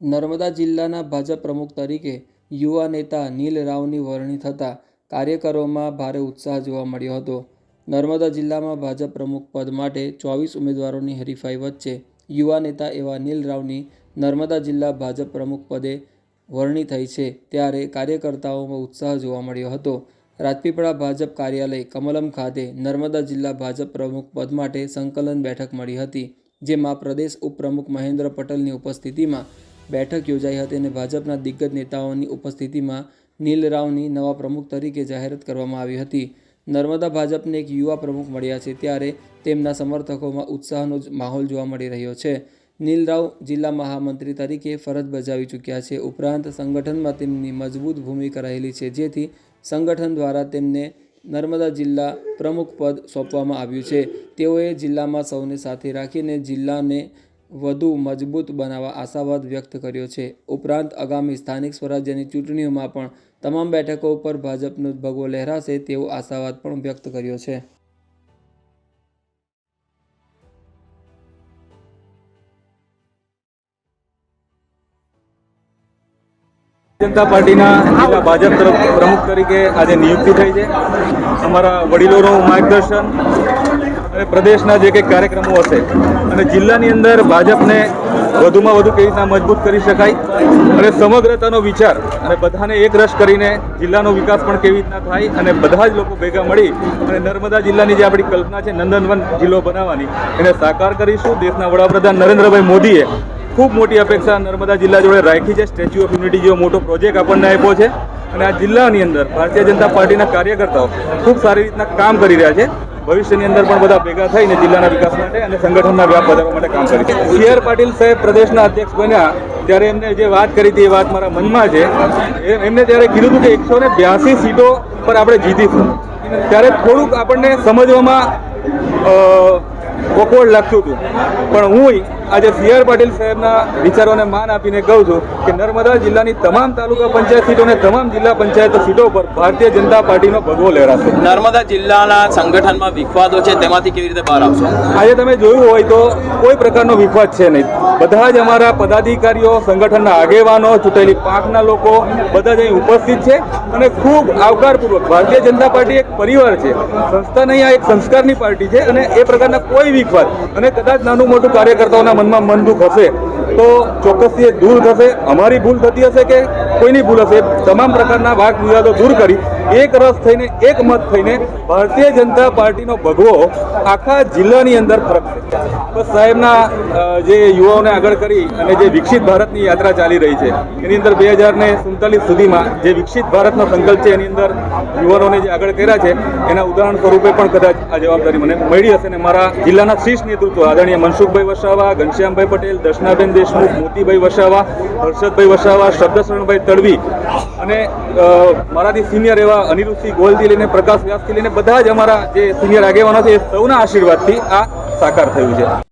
નર્મદા જિલ્લાના ભાજપ પ્રમુખ તરીકે યુવા નેતા નીલ રાવની વરણી થતાં કાર્યકરોમાં ભારે ઉત્સાહ જોવા મળ્યો હતો. નર્મદા જિલ્લામાં ભાજપ પ્રમુખ પદ માટે ચોવીસ ઉમેદવારોની હરીફાઈ વચ્ચે યુવા નેતા એવા નીલ રાવની નર્મદા જિલ્લા ભાજપ પ્રમુખ પદે વરણી થઈ છે ત્યારે કાર્યકર્તાઓમાં ઉત્સાહ જોવા મળ્યો હતો. રાજપીપળા ભાજપ કાર્યાલય કમલમ ખાતે નર્મદા જિલ્લા ભાજપ પ્રમુખ પદ માટે સંકલન બેઠક મળી હતી, જેમાં પ્રદેશ ઉપપ્રમુખ મહેન્દ્ર પટેલની ઉપસ્થિતિમાં બેઠક યોજાઈ હતી અને ભાજપના દિગ્ગજ નેતાઓની ઉપસ્થિતિમાં નીલ રાવની નવા પ્રમુખ તરીકે જાહેરાત કરવામાં આવી હતી. નર્મદા ભાજપને એક યુવા પ્રમુખ મળ્યા છે ત્યારે તેમના સમર્થકોમાં ઉત્સાહનો જ માહોલ જોવા મળી રહ્યો છે. નીલ રાવ જિલ્લા મહામંત્રી તરીકે ફરજ બજાવી ચૂક્યા છે. ઉપરાંત સંગઠનમાં તેમની મજબૂત ભૂમિકા રહેલી છે, જેથી સંગઠન દ્વારા તેમને નર્મદા જિલ્લા પ્રમુખ પદ સોંપવામાં આવ્યું છે. તેઓએ જિલ્લામાં સૌને સાથે રાખીને જિલ્લાને વધુ મજબૂત બનાવવા આશાવાદ વ્યક્ત કર્યો છે. ઉપરાંત આગામી સ્થાનિક સ્વરાજ્યની ચૂંટણીઓમાં પણ તમામ બેઠકો ઉપર ભાજપનો ભગવો લહેરાશે તેવો આશાવાદ પણ વ્યક્ત કર્યો છે. જનતા પાર્ટીના ભાજપ પ્રમુખ તરીકે આજે નિયુક્તિ થઈ છે. અમારા વડીલોનું માર્ગદર્શન અને પ્રદેશના જે કંઈક કાર્યક્રમો હશે અને જિલ્લાની અંદર ભાજપને વધુમાં વધુ કેવી રીતના મજબૂત કરી શકાય અને સમગ્રતાનો વિચાર અને બધાને એક રસ કરીને જિલ્લાનો વિકાસ પણ કેવી રીતના થાય અને બધા જ લોકો ભેગા મળી અને નર્મદા જિલ્લાની જે આપણી કલ્પના છે નંદનવન જિલ્લો બનાવવાની, એને સાકાર કરીશું. દેશના વડાપ્રધાન નરેન્દ્રભાઈ મોદીએ ખૂબ મોટી અપેક્ષા નર્મદા જિલ્લા જોડે રાખી છે. સ્ટેચ્યુ ઓફ યુનિટી જેવો મોટો પ્રોજેક્ટ આપણને આપ્યો છે. અને આ જિલ્લાની અંદર ભારતીય જનતા પાર્ટીના કાર્યકર્તાઓ ખૂબ સારી રીતના કામ કરી રહ્યા છે. ભવિષ્યની અંદર પણ બધા ભેગા થઈને જિલ્લાના વિકાસ માટે અને સંગઠનના વ્યાપ વધારવા માટે કામ કરી સી આર પાટીલ સાહેબ પ્રદેશના અધ્યક્ષ બન્યા ત્યારે એમને જે વાત કરી હતી એ વાત મારા મનમાં છે. એમને ત્યારે કીધું હતું કે એકસો ને બ્યાસી સીટો પર આપણે જીતીશું. ત્યારે થોડુંક આપણને સમજવામાં ઓકવર્ડ લાગતું હતું. પણ હું આજે સી આર પાટીલ સાહેબના વિચારોને માન આપીને કહું છું કે નર્મદા જિલ્લાની તમામ તાલુકા પંચાયત સીટો અને તમામ જિલ્લા પંચાયત સીટો પર ભારતીય જનતા પાર્ટીનો ભગવો લહેરાશે નર્મદા જિલ્લાના સંગઠનમાં વિખવાદો છે તેમાંથી કેવી રીતે બહાર આવશો? આજે તમે જોયું હોય તો કોઈ પ્રકારનો વિખવાદ છે નહીં. બધા જ અમારા પદાધિકારીઓ સંગઠનના આગેવાનો ચૂંટાયેલી પાંખના લોકો બધા જ અહીં ઉપસ્થિત છે અને ખૂબ આવકારપૂર્વક ભારતીય જનતા પાર્ટી એક પરિવાર છે. સંસ્થા નહીં આ એક સંસ્કારની પાર્ટી છે અને એ પ્રકારના કોઈ વિખવાદ અને કદાચ નાનું મોટું કાર્યકર્તાઓના મનમાં મન દુઃખ હશે, તો ચોક્કસથી એ દૂર થશે. અમારી ભૂલ થતી હશે કે કોઈની ભૂલ હશે? તમામ પ્રકારના વાક વિવાદો દૂર કરી એક રસ થઈને એક મત થઈને ભારતીય જનતા પાર્ટીનો ભગવો આખા જિલ્લાની અંદર ફરકશે બસ સાહેબના જે યુવાઓને આગળ કરી અને જે વિકસિત ભારતની યાત્રા ચાલી રહી છે, એની અંદર બે હજાર ને સુડતાલીસ સુધીમાં જે વિકસિત ભારતનો સંકલ્પ છે, એની અંદર યુવાનોને જે આગળ કર્યા છે, એના ઉદાહરણ સ્વરૂપે પણ કદાચ આ જવાબદારી મને મળી હશે અને મારા જિલ્લાના શીર્ષ નેતૃત્વ આદરણીય મનસુખભાઈ વસાવા, ઘનશ્યામભાઈ પટેલ, દર્શનાબેન દેશમુખ, મોતીભાઈ વસાવા, હર્ષદભાઈ વસાવા, શબ્દશરણભાઈ તડવી અને મારાથી સિનિયર એવા અનિરુદ્ધસિંહ ગોલથી લઈને પ્રકાશ વ્યાસથી લઈને બધા જ અમારા જે સિનિયર આગેવાનો છે એ સૌના આશીર્વાદથી આ સાકાર થયું છે.